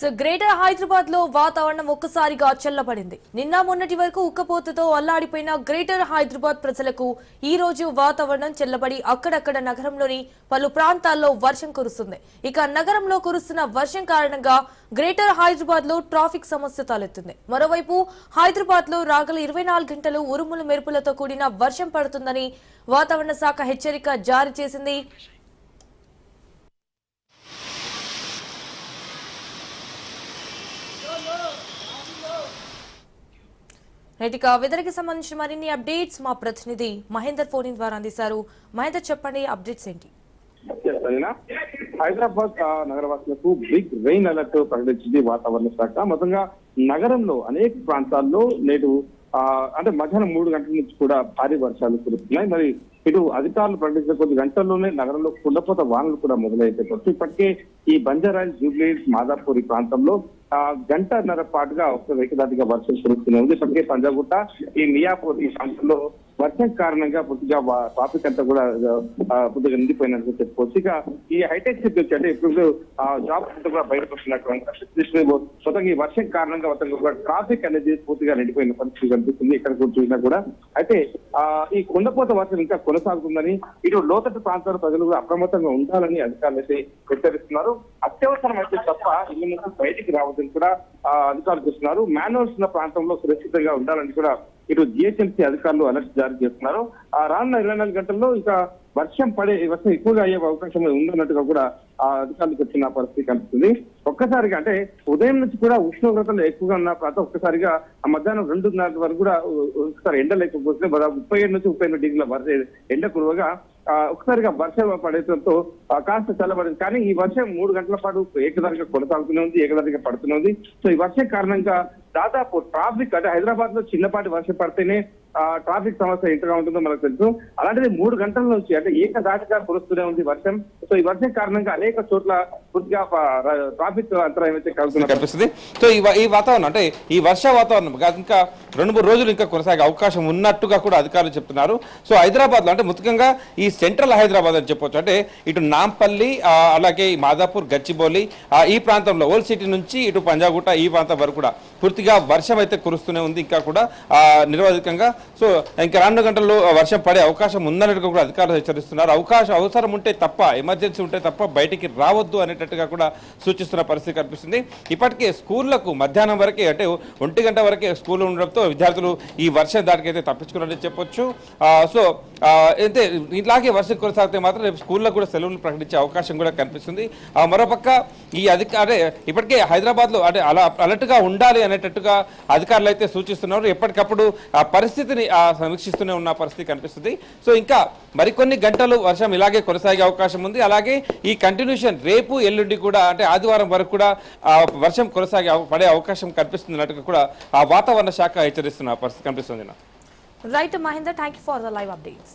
So greater హైదరాబాద్లో వాతావరణం ఒక్కసారిగా చల్లబడింది. నిన్న మొన్నటి వరకు ఉక్కపోతతో అల్లాడిపోయిన గ్రేటర్ హైదరాబాద్ ప్రజలకు ఈ రోజు వాతావరణం చల్లబడి అక్కడక్కడ నగరంలోని పలు ప్రాంతాల్లో వర్షం కురుస్తుంది. ఇక నగరంలో కురుస్తున్న వర్షం కారణంగా గ్రేటర్ హైదరాబాద్లో ట్రాఫిక్ సమస్య తలెత్తుంది. మరోవైపు హైదరాబాద్లో రాగల ఇరవై నాలుగు గంటలు ఉరుములు మెరుపులతో కూడిన వర్షం పడుతుందని వాతావరణ శాఖ హెచ్చరిక జారీ చేసింది. ఇక వెదర్కి సంబంధించిన మరిన్ని అప్డేట్స్ మా ప్రతినిధి మహేందర్ ఫోన్ ద్వారా అందిస్తారు మహేందర్ చెప్పండి అప్డేట్స్ ఏంటి? హైదరాబాద్ నగరవాసులకు బిగ్ రెయిన్ అలర్ట్ ప్రకటించింది వాతావరణ శాఖ. మొత్తంగా నగరంలో అనేక ప్రాంతాల్లో నేడు అంటే మధ్యాహ్నం మూడు గంటల నుంచి కూడా భారీ వర్షాలు కురుస్తున్నాయి. మరి ఇటు అధికారులు ప్రకటించిన కొద్ది గంటల్లోనే నగరంలో కుండపోత వానలు కూడా మొదలైపోవచ్చు ఇప్పటికే ఈ బంజారాయిల్ జూబ్లీ మాదాపూర్ ఈ ప్రాంతంలో ఆ, గంటన్నర పాటుగా ఒక ఏకదాటిగా వర్షం కురుస్తూనే ఉంది. ఇప్పటికే పంజాగుట్ట ఈ మియాపూర్ ఈ ప్రాంతంలో వర్షం కారణంగా పూర్తిగా ట్రాఫిక్ అంతా కూడా పూర్తిగా నిండిపోయినట్టు చెప్పుకోవచ్చు. ఇక ఈ హైటెక్ సిటీ వచ్చి అంటే ఇప్పుడు ఆ జాబ్ అంతా కూడా బయటకు వస్తున్నటువంటి మొత్తం ఈ వర్షం కారణంగా మొత్తం కూడా ట్రాఫిక్ అనేది పూర్తిగా నిండిపోయిన పరిస్థితి కనిపిస్తుంది. ఇక్కడ కూడా చూసినా కూడా. అయితే ఆ ఈ కొండపోత వర్షం ఇంకా కొనసాగుతుందని ఇటు లోతట్టు ప్రాంతాల ప్రజలు కూడా అప్రమత్తంగా ఉండాలని అధికారులు అయితే హెచ్చరిస్తున్నారు. అత్యవసరమైతే తప్ప ఇల్లు నుంచి బయటికి రావద్దని కూడా అధికారులు చేస్తున్నారు మాన్యువల్స్ ఉన్న ప్రాంతంలో సురక్షితంగా ఉండాలని కూడా ఇటు జిహెచ్ఎంసీ అధికారులు అలర్ట్ జారీ చేస్తున్నారు. ఆ రానున్న ఇరవై నాలుగు గంటల్లో ఇంకా వర్షం పడే వర్షం ఎక్కువగా అయ్యే అవకాశం ఉందన్నట్టుగా కూడా ఆ అధికారులకు వచ్చిన పరిస్థితి కనిపిస్తుంది. ఒక్కసారిగా అంటే ఉదయం నుంచి కూడా ఉష్ణోగ్రతలు ఎక్కువగా ఉన్న ప్రాంతం ఒక్కసారిగా ఆ మధ్యాహ్నం రెండున్నర వరకు కూడా ఒకసారి ఎండలు ఎక్కువ దాదాపు ముప్పై ఏడు నుంచి ముప్పై ఎనిమిది డిగ్రీల వర్ష ఎండ కురువగా ఆ, ఒకసారిగా వర్షం పడేయడంతో కాస్త చల్లబడింది. కానీ ఈ వర్షం మూడు గంటల పాటు ఏకదారిగా కొనసాగుతూనే ఉంది ఏకదారిగా పడుతూనే ఉంది. సో ఈ వర్షం కారణంగా దాదాపు ట్రాఫిక్ అంటే హైదరాబాద్లో చిన్నపాటి వర్షం పడితేనే ట్రాఫిక్ సమస్య ఎంతగా ఉంటుందో మనకు తెలుసు. అలాంటిది మూడు గంటల నుంచి అంటే ఏక దాటిగా కురుస్తూనే ఉంది వర్షం. సో ఈ వర్షం కారణంగా అనేక చోట్ల పూర్తిగా ట్రాఫిక్ అంతరాయం అయితే కనిపిస్తుంది. సో ఈ వాతావరణం అంటే ఈ వర్ష వాతావరణం ఇంకా రెండు మూడు రోజులు ఇంకా కొనసాగే అవకాశం ఉన్నట్టుగా కూడా అధికారులు చెప్తున్నారు. సో హైదరాబాద్లో అంటే ముఖ్యంగా ఈ సెంట్రల్ హైదరాబాద్ అని చెప్పొచ్చు. అంటే ఇటు నాంపల్లి అలాగే మాదాపూర్ గచ్చిబౌలి ఈ ప్రాంతంలో ఓల్డ్ సిటీ నుంచి ఇటు పంజాగుట్ట ఈ ప్రాంతం వరకు కూడా పూర్తిగా వర్షం అయితే కురుస్తూనే ఉంది ఇంకా కూడా నిరవధికంగా. సో ఇంకా రెండు గంటల్లో వర్షం పడే అవకాశం ఉందన్నట్టుగా కూడా అధికారులు హెచ్చరిస్తున్నారు. అవకాశం అవసరం ఉంటే తప్ప ఎమర్జెన్సీ ఉంటే తప్ప బయటికి రావద్దు అనేటట్టుగా కూడా సూచిస్తున్న పరిస్థితి కనిపిస్తుంది. ఇప్పటికే స్కూళ్ళకు మధ్యాహ్నం వరకే అంటే ఒంటి గంట వరకే స్కూల్ ఉండడంతో విద్యార్థులు ఈ వర్షం దాటికైతే తప్పించుకున్నారని చెప్పొచ్చు. సో అయితే ఇలాగే వర్షం కొనసాగితే మాత్రం రేపు స్కూల్లో కూడా సెలవులు ప్రకటించే అవకాశం కూడా కనిపిస్తుంది. ఆ, మరోపక్క ఈ అధిక అంటే ఇప్పటికే హైదరాబాద్లో అంటే అలా అలర్ట్గా ఉండాలి అనేటట్టుగా అధికారులు అయితే సూచిస్తున్నారు. ఎప్పటికప్పుడు ఆ పరిస్థితిని సమీక్షిస్తూనే ఉన్న పరిస్థితి కనిపిస్తుంది. సో ఇంకా మరికొన్ని గంటలు వర్షం ఇలాగే కొనసాగే అవకాశం ఉంది. అలాగే ఈ కంటిన్యూషన్ రేపు ఎల్లుండి కూడా అంటే ఆదివారం వరకు కూడా వర్షం కొనసాగే పడే అవకాశం కనిపిస్తుంది అన్నట్టుగా కూడా ఆ వాతావరణ శాఖ హెచ్చరిస్తున్న పరిస్థితి కనిపిస్తుంది. Right Mahender thank you for the live updates